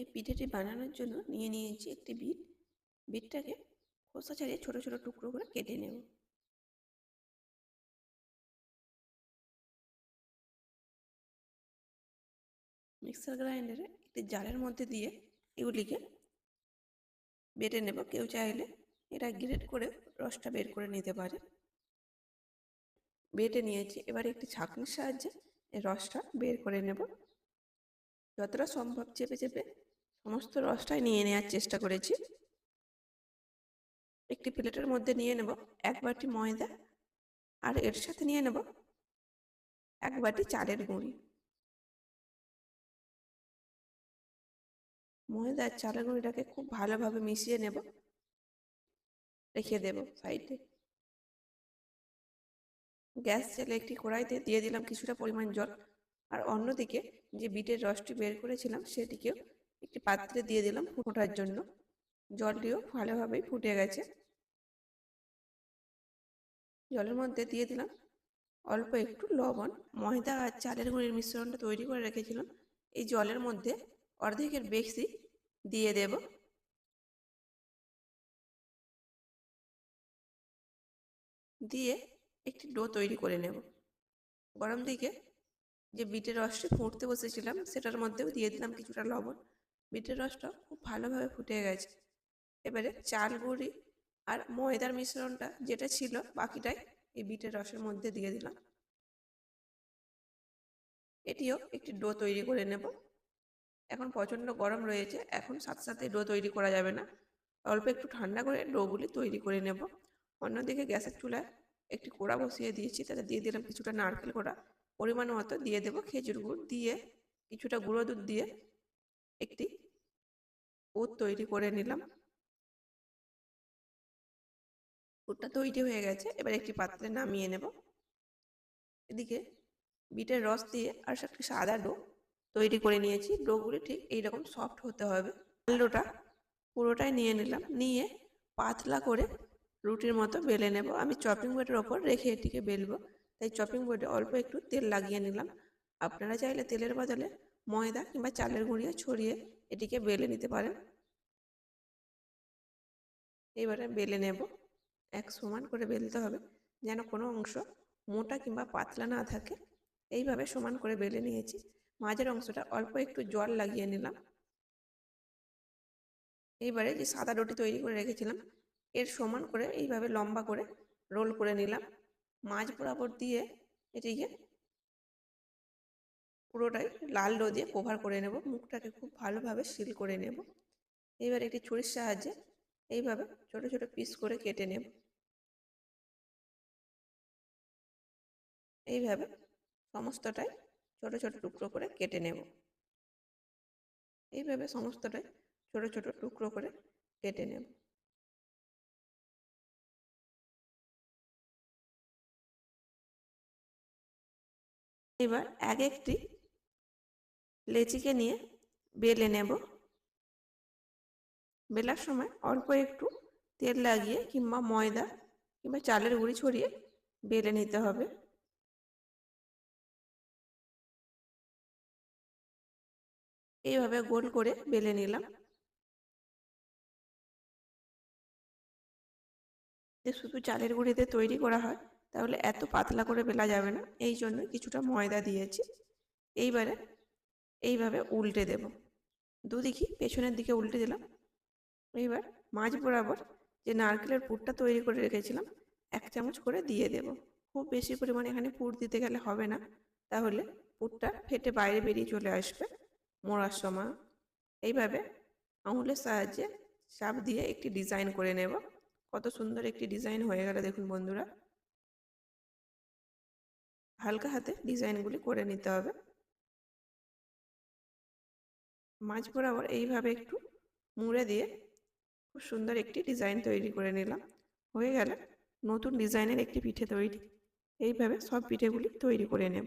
এই পিঠেটি বানানোর জন্য নিয়ে নিয়েছি একটি বিট। বিটটাকে খোসা ছাড়িয়ে ছোট ছোট টুকরো করে কেটে নেব। মিক্সার গ্রাইন্ডারে একটি জালের মধ্যে দিয়ে এগুলিকে বেটে নেব। কেউ চাইলে এটা গ্রেট করে রসটা বের করে নিতে পারে। বেটে নিয়েছি। এবার একটি ছাঁকনির সাহায্যে এই রসটা বের করে নেব। যতটা সম্ভব চেপে চেপে সমস্ত রসটাই নিয়ে নেওয়ার চেষ্টা করেছি। একটি প্লেটের মধ্যে নিয়ে নেব এক বাটি ময়দা আর এর সাথে নিয়ে নেব এক বাটি চালের গুঁড়ি। ময়দা আর চালের গুঁড়িটাকে খুব ভালোভাবে মিশিয়ে নেব। রেখে দেব সাইডে। গ্যাস জেলে একটি কড়াইতে দিয়ে দিলাম কিছুটা পরিমাণ জল। আর অন্যদিকে যে বিটের রসটি বের করেছিলাম সেটিকেও একটি পাত্রে দিয়ে দিলাম ফোটার জন্য। জলটিও ভালোভাবেই ফুটে গেছে। জলের মধ্যে দিয়ে দিলাম অল্প একটু লবণ, ময়দা আর চালের গুঁড়ির মিশ্রণটা তৈরি করে রেখেছিলাম। এই জলের মধ্যে অর্ধেকের বেশি দিয়ে দেব। দিয়ে একটি ডো তৈরি করে নেব। গরম দিকে যে বিটের রসটি ফুটতে বসেছিলাম, সেটার মধ্যেও দিয়ে দিলাম কিছুটা লবণ। বিটের রসটা খুব ভালোভাবে ফুটে গেছে। এবারে চাল গুঁড়ি আর ময়দার মিশ্রণটা যেটা ছিল বাকিটাই এই বিটের রসের মধ্যে দিয়ে দিলাম। এটিও একটি ডো তৈরি করে নেব। এখন প্রচণ্ড গরম রয়েছে, এখন সাথে সাথে ডো তৈরি করা যাবে না। অল্প একটু ঠান্ডা করে ডোগুলি তৈরি করে নেব। অন্যদিকে গ্যাসের চুলায় একটি কোড়া বসিয়ে দিয়েছি, তাতে দিয়ে দিলাম কিছুটা নারকেল কোড়া। পরিমাণ মতো দিয়ে দেব খেজুর গুড় দিয়ে, কিছুটা গুঁড়ো দুধ দিয়ে একটি পুর তৈরি করে নিলাম। পুরটা তৈরি হয়ে গেছে। এবার একটি পাত্রে নামিয়ে নেব। এদিকে বিটের রস দিয়ে আর একটি সাদা ডো তৈরি করে নিয়েছি। ডোগুলি ঠিক এইরকম সফট হতে হবে। ডোটা পুরোটাই নিয়ে নিলাম। নিয়ে পাতলা করে রুটির মতো বেলে নেব। আমি চপিং বোর্ডের ওপর রেখে এটিকে বেলবো। তাই চপিং বোর্ডে অল্প একটু তেল লাগিয়ে নিলাম। আপনারা চাইলে তেলের বদলে ময়দা কিংবা চালের গুঁড়িয়ে ছড়িয়ে এটিকে বেলে নিতে পারেন। এবারে বেলে নেব। এক সমান করে বেলতে হবে, যেন কোনো অংশ মোটা কিংবা পাতলা না থাকে। এইভাবে সমান করে বেলে নিয়েছি। মাঝের অংশটা অল্প একটু জল লাগিয়ে নিলাম। এইবারে যে সাদা রুটি তৈরি করে রেখেছিলাম, এর সমান করে এইভাবে লম্বা করে রোল করে নিলাম। মাছ বরাবর দিয়ে এটিকে পুরোটাই লাল ডো দিয়ে কভার করে নেব। মুখটাকে খুব ভালোভাবে সিল করে নেব। এবার একটি ছুরির সাহায্যে এইভাবে ছোট ছোট পিস করে কেটে নেব। এইভাবে সমস্তটাই ছোট ছোট টুকরো করে কেটে নেব। এইভাবে সমস্তটাই ছোট ছোট টুকরো করে কেটে নেব। এবার এক একটি লেচিকে নিয়ে বেলে নেব। বেলার সময় অল্প একটু তেল লাগিয়ে কিংবা ময়দা কিংবা চালের গুঁড়ি ছড়িয়ে বেলে নিতে হবে। এইভাবে গোল করে বেলে নিলাম। শুধু চালের গুঁড়িতে তৈরি করা হয়, তাহলে এত পাতলা করে বেলা যাবে না। এই জন্য কিছুটা ময়দা দিয়েছি। এইবারে এইভাবে উল্টে দেব। দুদিকে পেছনের দিকে উল্টে দিলাম। এইবার মাঝ বরাবর যে নারকেলের পুরটা তৈরি করে রেখেছিলাম, এক চামচ করে দিয়ে দেব। খুব বেশি পরিমাণে এখানে পুর দিতে গেলে হবে না। তাহলে পুরটা ফেটে বাইরে বেরিয়ে চলে আসবে। মোড়ার সময় এইভাবে আঙুলের সাহায্যে চাপ দিয়ে একটি ডিজাইন করে নেব। কত সুন্দর একটি ডিজাইন হয়ে গেল দেখুন বন্ধুরা। হালকা হাতে ডিজাইনগুলি করে নিতে হবে। মাঝ বরাবর এইভাবে একটু মুড়ে দিয়ে খুব সুন্দর একটি ডিজাইন তৈরি করে নিলাম। হয়ে গেলে নতুন ডিজাইনের একটি পিঠে তৈরি। এইভাবে সব পিঠেগুলি তৈরি করে নেব।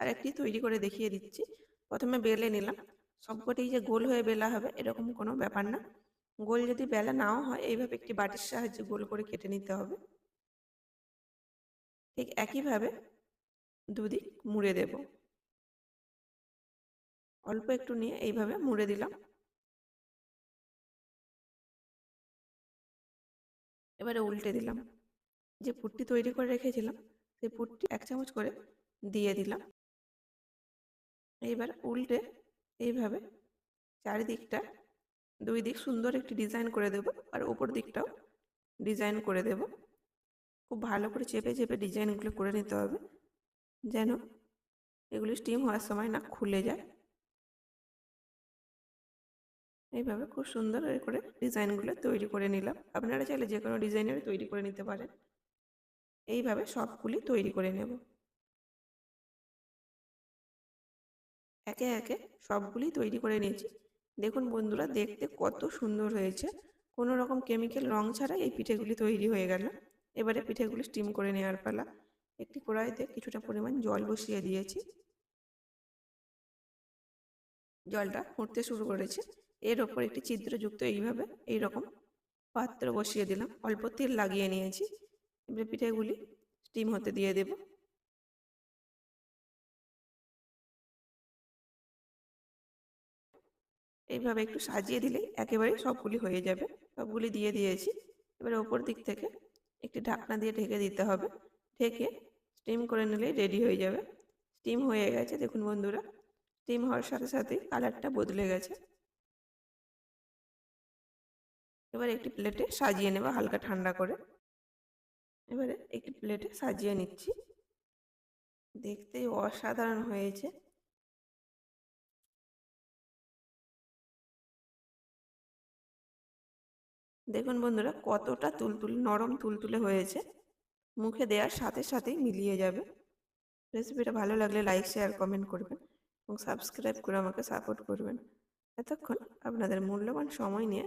আর একটি তৈরি করে দেখিয়ে দিচ্ছি। প্রথমে বেলে নিলাম। সবকটি যে গোল হয়ে বেলা হবে, এরকম কোনো ব্যাপার না। গোল যদি বেলা নাও হয়, এইভাবে একটি বাটির সাহায্যে গোল করে কেটে নিতে হবে। ঠিক একইভাবে দুদিক মুড়ে দেব। অল্প একটু নিয়ে এইভাবে মুড়ে দিলাম। এবারে উল্টে দিলাম। যে পুটটি তৈরি করে রেখেছিলাম, সেই পুটটি এক চামচ করে দিয়ে দিলাম। এইবার উল্টে এইভাবে চারিদিকটা, দুই দিক সুন্দর একটি ডিজাইন করে দেব আর উপর দিকটাও ডিজাইন করে দেব। খুব ভালো করে চেপে চেপে ডিজাইনগুলো করে নিতে হবে, যেন এগুলি স্টিম হওয়ার সময় না খুলে যায়। এইভাবে খুব সুন্দর করে ডিজাইনগুলো তৈরি করে নিলাম। আপনারা চাইলে যে কোনো ডিজাইনের তৈরি করে নিতে পারেন। এইভাবে সবগুলি তৈরি করে নেব। একে একে সবগুলি তৈরি করে নিয়েছি। দেখুন বন্ধুরা, দেখতে কত সুন্দর হয়েছে। কোনো রকম কেমিক্যাল রং ছাড়া এই পিঠেগুলি তৈরি হয়ে গেল। এবারে পিঠেগুলি স্টিম করে নেওয়ার পালা। একটি কড়াইতে কিছুটা পরিমাণ জল বসিয়ে দিয়েছি। জলটা ফুটতে শুরু করেছে। এর ওপর একটি ছিদ্রযুক্ত এইভাবে এই রকম পাত্র বসিয়ে দিলাম। অল্প তেল লাগিয়ে নিয়েছি। এবারে পিঠেগুলি স্টিম হতে দিয়ে দেব। এইভাবে একটু সাজিয়ে দিলেই একেবারে সবগুলি হয়ে যাবে। সবগুলি দিয়ে দিয়েছি। এবারে ওপর দিক থেকে একটি ঢাকনা দিয়ে ঢেকে দিতে হবে। ঢেকে স্টিম করে নিলেই রেডি হয়ে যাবে। স্টিম হয়ে গেছে। দেখুন বন্ধুরা স্টিম হওয়ার সাথে সাথেই কালারটা বদলে গেছে। এবার একটি প্লেটে সাজিয়ে নেব হালকা ঠান্ডা করে। এবারে একটি প্লেটে সাজিয়ে নিচ্ছি। দেখতেই অসাধারণ হয়েছে। দেখুন বন্ধুরা, কতটা তুলতুল, নরম তুলতুলে হয়েছে। মুখে দেওয়ার সাথে সাথেই মিলিয়ে যাবে। রেসিপিটা ভালো লাগলে লাইক শেয়ার কমেন্ট করবেন এবং সাবস্ক্রাইব করে আমাকে সাপোর্ট করবেন। এতক্ষণ আপনাদের মূল্যবান সময় নিয়ে